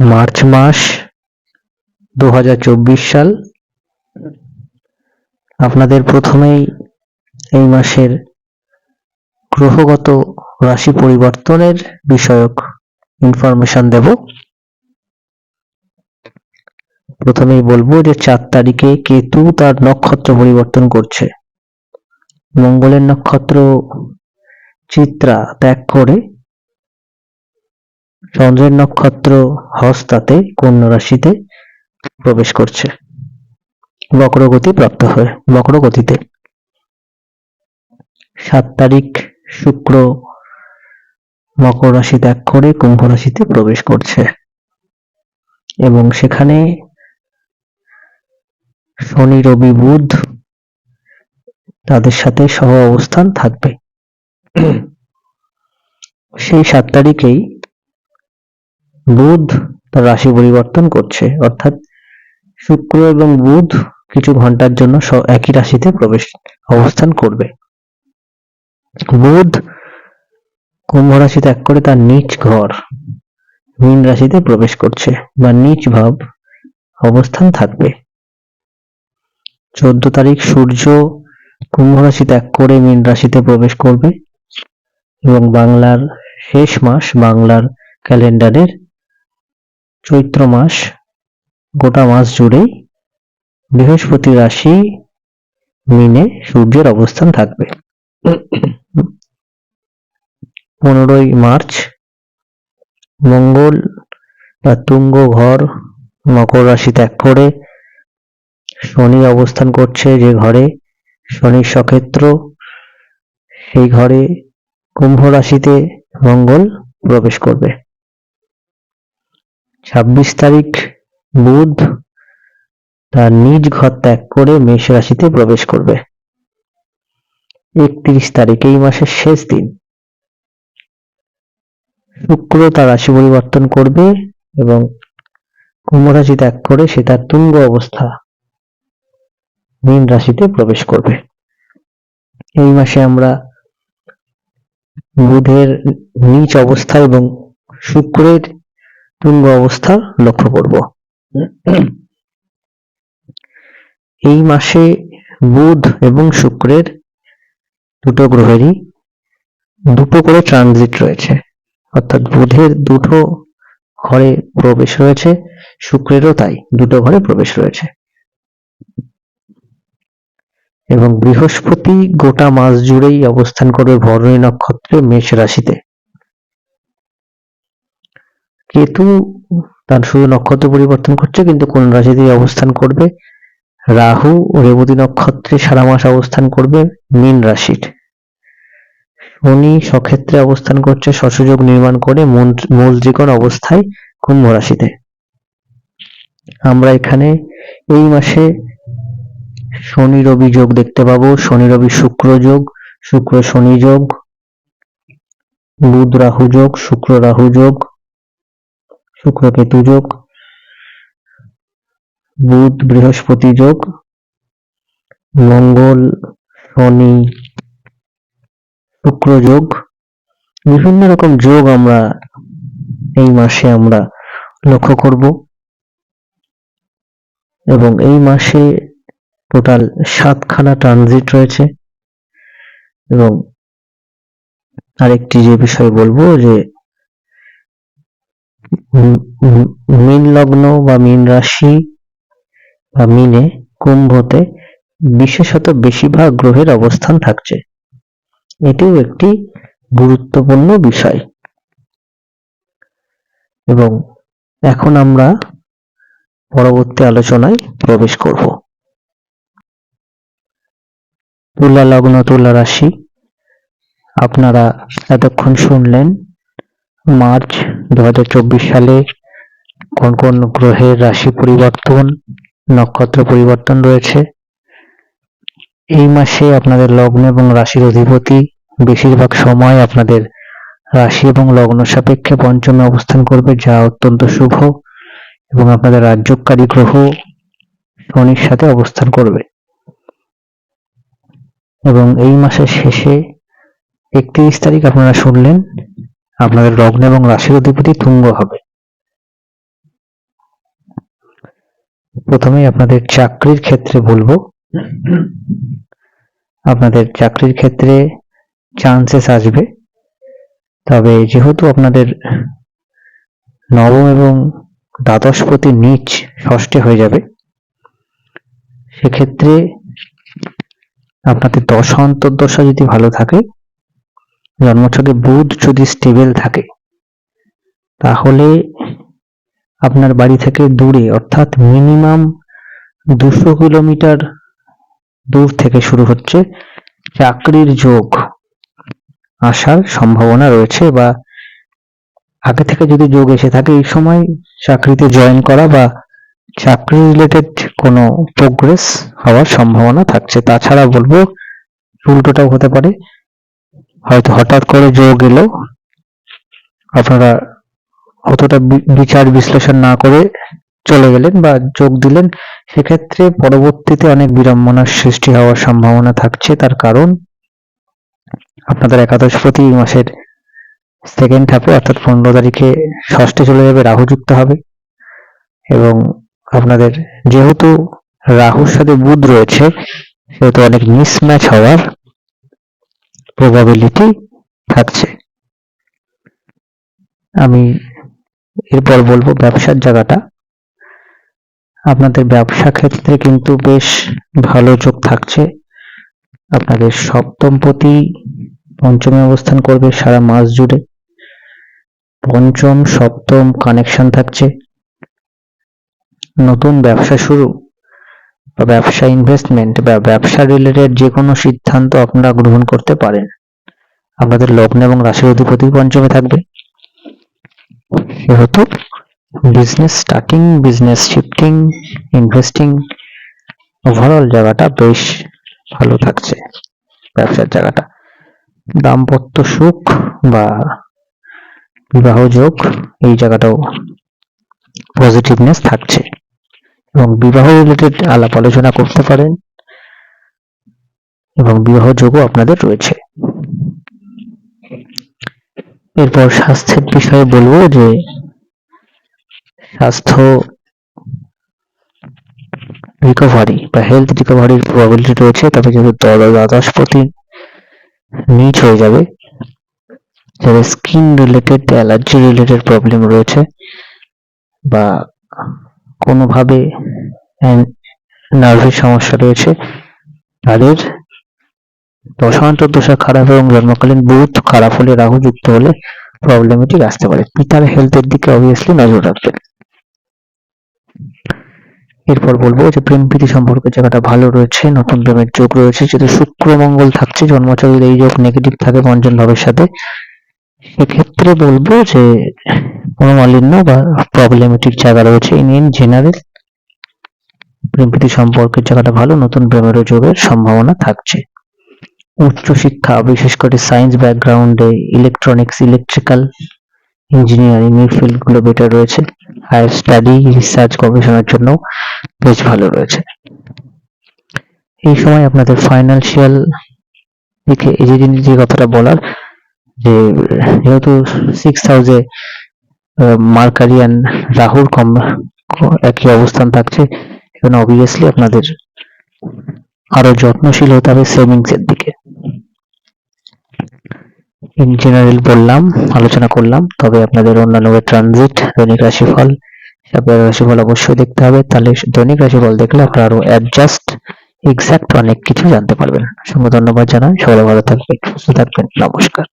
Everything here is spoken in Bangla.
মার্চ মাস দু হাজার চব্বিশ সাল। আপনাদের প্রথমেই এই মাসের গ্রহগত রাশি পরিবর্তনের বিষয়ক ইনফরমেশন দেব। প্রথমেই বলব যে চার তারিখে কেতু তার নক্ষত্র পরিবর্তন করছে। মঙ্গলের নক্ষত্র চিত্রা ত্যাগ করে চন্দ্রের নক্ষত্র হস্তাতে কন্যা রাশিতে প্রবেশ করছে। বক্রগতি প্রাপ্ত হয়ে, বক্রগতিতে। সাত তারিখ, শুক্র মকর রাশি ত্যাগ করে কুম্ভ রাশিতে প্রবেশ করছে। এবং সেখানে শনি, রবি, বুধ তাদের সাথে সহ অবস্থান থাকবে। সেই সাত তারিখেই বুধ তার রাশি পরিবর্তন করছে। অর্থাৎ শুক্র এবং বুধ কিছু ঘণ্টার জন্য একই রাশিতে প্রবেশ, অবস্থান করবে। বুধ কুম্ভ রাশি ত্যাগ করে তার নিচ ঘর, মীন রাশিতে প্রবেশ করছে বা নিচ ভাব অবস্থান থাকবে। চোদ্দ তারিখ সূর্য কুম্ভ রাশি ত্যাগ করে মীন রাশিতে প্রবেশ করবে এবং বাংলার শেষ মাস বাংলার ক্যালেন্ডারের চৈত্র মাস, গোটা মাস জুড়েই বৃহস্পতি রাশি মিনে সূর্যের অবস্থান থাকবে। পনেরোই মার্চ, মঙ্গল বা তুঙ্গ ঘর, মকর রাশি ত্যাগ করে শনি অবস্থান করছে যে ঘরে, শনির সক্ষেত্র, সেই ঘরে কুম্ভ রাশিতে মঙ্গল প্রবেশ করবে। ছাব্বিশ তারিখ, বুধ, তার নিজ ঘর ত্যাগ করে মেষ রাশিতে প্রবেশ করবে। একত্রিশ তারিখ, এই মাসের শেষ দিন। শুক্র তার রাশি পরিবর্তন করবে এবং কুম্ভ রাশি ত্যাগ করে সে তার তুঙ্গ অবস্থা মীন রাশিতে প্রবেশ করবে। এই মাসে আমরা বুধের নিচ অবস্থা এবং শুক্রের তুঙ্গ অবস্থা লক্ষ্য করব। এই মাসে বুধ এবং শুক্রের দুটো গ্রহেরই দুটো করে ট্রানজিট রয়েছে। অর্থাৎ বুধের দুটো ঘরে প্রবেশ রয়েছে, শুক্রেরও তাই দুটো ঘরে প্রবেশ রয়েছে। এবং বৃহস্পতি গোটা মাস জুড়েই অবস্থান করবে ভরণী নক্ষত্রে মেষ রাশিতে। কেতু তার শুধু নক্ষত্র পরিবর্তন করছে, কিন্তু কোন রাশিতেই অবস্থান করবে? রাহু রেবতী নক্ষত্রে সারা মাস অবস্থান করবে মীন রাশির। শনি সক্ষেত্রে অবস্থান করছে, সসযোগ নির্মাণ করে মূল ত্রিকোণ অবস্থায় কুম্ভ রাশিতে। আমরা এখানে এই মাসে শনি রবি যোগ দেখতে পাবো। শনি রবি শুক্র যোগ, শুক্র শনি যোগ, বুধ রাহু যোগ, শুক্র রাহু যোগ শুক্র কেতু যোগ বুধ বৃহস্পতি যোগ, মঙ্গল শনি শুক্র যোগ। বিভিন্ন রকম যোগ আমরা এই মাসে আমরা লক্ষ্য করব এবং এই মাসে টোটাল সাতখানা ট্রানজিট রয়েছে এবং আরেকটি যে বিষয় বলব যে মীন লগ্ন বা মীন রাশি বা মিনে কুম্ভতে বিশেষত বেশিরভাগ গ্রহের অবস্থান থাকছে। এটিও একটি গুরুত্বপূর্ণ বিষয়। এবং এখন আমরা পরবর্তী আলোচনায় প্রবেশ করব। তুলা লগ্ন, তুলা রাশি, আপনারা এতক্ষণ শুনলেন মার্চ দু হাজার চব্বিশ সালে কোন কোন গ্রহের রাশি পরিবর্তন, নক্ষত্র পরিবর্তন রয়েছে? এই মাসে আপনাদের লগ্ন এবং রাশির অধিপতি বেশিরভাগ সময় আপনাদের রাশি এবং লগ্ন সাপেক্ষে পঞ্চমে অবস্থান করবে, যা অত্যন্ত শুভ এবং আপনাদের রাজ্যকারী গ্রহ শনির সাথে অবস্থান করবে। এবং এই মাসের শেষে একত্রিশ তারিখ আপনারা শুনলেন আপনাদের লগ্ন এবং রাশির অধিপতি তুঙ্গ হবে। প্রথমেই আপনাদের চাকরির ক্ষেত্রে বলব। আপনাদের চাকরির ক্ষেত্রে চান্সেস আসবে। তবে যেহেতু আপনাদের নবম এবং দ্বাদশপতি নিচ ষষ্ঠে হয়ে যাবে, সেক্ষেত্রে আপনাদের দশা, অন্তর্দশা যদি ভালো থাকে জন্মছকে বুধ যদি স্টেবল থাকে, তাহলে আপনার বাড়ি থেকে দূরে, অর্থাৎ মিনিমাম দুশো কিলোমিটার দূর থেকে শুরু হচ্ছে চাকরির যোগ আসার সম্ভাবনা রয়েছে বা আগে থেকে যদি যোগ এসে থাকে, এই সময় চাকরিতে জয়েন করা বা চাকরি রিলেটেড কোনো প্রোগ্রেস হওয়ার সম্ভাবনা থাকছে। তাছাড়া বলব, উল্টোটাও হতে পারে। হয়তো হঠাৎ করে যোগ এলো, আপনারা অতটা বিচার বিশ্লেষণ না করে চলে গেলেন বা যোগ দিলেন, সেক্ষেত্রে পরবর্তীতে অনেক বিড়ম্বনার সৃষ্টি হওয়ার সম্ভাবনা থাকছে। তার কারণ আপনাদের একাদশ প্রতি মাসের সেকেন্ড হাফে অর্থাৎ পনেরো তারিখে ষষ্ঠে চলে যাবে রাহু যুক্ত হবে। এবং আপনাদের যেহেতু রাহুর সাথে বুধ রয়েছে, সেহেতু অনেক মিসম্যাচ হওয়ার প্রবাবিলিটি থাকছে। আমি এরপর বলব ব্যবসার জায়গাটা। আপনাদের ব্যবসা ক্ষেত্রে কিন্তু বেশ ভালো যোগ থাকছে। আপনাদের সপ্তম সপ্তমপতি পঞ্চমে অবস্থান করবে সারা মাস জুড়ে। পঞ্চম, সপ্তম কানেকশন থাকছে। নতুন ব্যবসা শুরু। বা ব্যবসা ইনভেস্টমেন্ট বা ব্যবসা রিলেটেড যে কোনো সিদ্ধান্ত আপনারা গ্রহণ করতে পারেন। আপনাদের লগ্ন এবং রাশির অধিপতি পঞ্চমে থাকবে। সেহেতু business starting business shifting investing overall জায়গাটা বেশ ভালো থাকছে, ব্যবসার জায়গাটা। দাম্পত্য সুখ বা বিবাহ যোগ এই জায়গাটাও পজিটিভনেস থাকছে। এবং বিবাহ রিলেটেড আলাপ আলোচনা করতে পারেন এবং বিবাহ যোগও আপনাদের রয়েছে। এরপর স্বাস্থ্যের বিষয়ে বলব যে, স্বাস্থ্য রিকভারি বা হেলথ রিকভারির প্রবাবিলিটি রয়েছে, তবে দ্বাদ- দ্বাদশপতি নিচ হয়ে যাবে, যাদের skin related allergy related problem রয়েছে বা কোনোভাবে নার্ভের সমস্যা রয়েছে। তাদের দশান্তর দশা খারাপ এবং জন্মকালীন বুধ খারাপ হলে রাহু যুক্ত হলে প্রবলেমেটিক আসতে পারে। পিতার হেলথের দিকে অবভিয়াসলি নজর রাখবেন। এরপর বলব যে, প্রেম প্রীতি সম্পর্কের জায়গাটা ভালো রয়েছে, নতুন প্রেমের যোগ রয়েছে, যেহেতু শুক্র, মঙ্গল থাকছে জন্মছকের এই যোগ নেগেটিভ থাকে পঞ্চম ভাবের সাথে সেক্ষেত্রে বলব যে কোনো মালিন্য বা প্রবলেমেটিক জায়গা রয়েছে ইন ইন জেনারেল প্রেমপ্রীতি সম্পর্কের জায়গাটা ভালো, নতুন প্রেমেরও যোগের সম্ভাবনা থাকছে। উচ্চশিক্ষা বিশেষ করে সায়েন্স ব্যাকগ্রাউন্ডে ইলেকট্রনিক্স ইলেকট্রিক্যাল ইঞ্জিনিয়ারিং এর ফিল্ডগুলো বেটার রয়েছে। হায়ার স্টাডি রিসার্চ গবেষণার জন্য বেশ ভালো রয়েছে। এই সময় আপনাদের ফাইন্যান্সিয়াল দিকে, এই যে কথাটা বলার, যে, যেহেতু সিক্স হাউসে মার্কারি অ্যান্ড রাহুর কম একই অবস্থান থাকছে এখানে অবভিয়াসলি আপনাদের আরও যত্নশীল হতে হবে সেভিংস এর দিকে। ইন জেনারেল বললাম, আলোচনা করলাম, তবে আপনাদের অন্যান্য ট্রানজিট দৈনিক রাশিফল সাপের রাশিফল অবশ্যই দেখতে হবে, তাহলে দৈনিক রাশিফল দেখলে আপনারা আরও অ্যাডজাস্ট এক্সাক্ট অনেক কিছু জানতে পারবেন। অসংখ্য ধন্যবাদ জানাই, সবাই ভালো থাকবেন, সুস্থ থাকবেন, নমস্কার।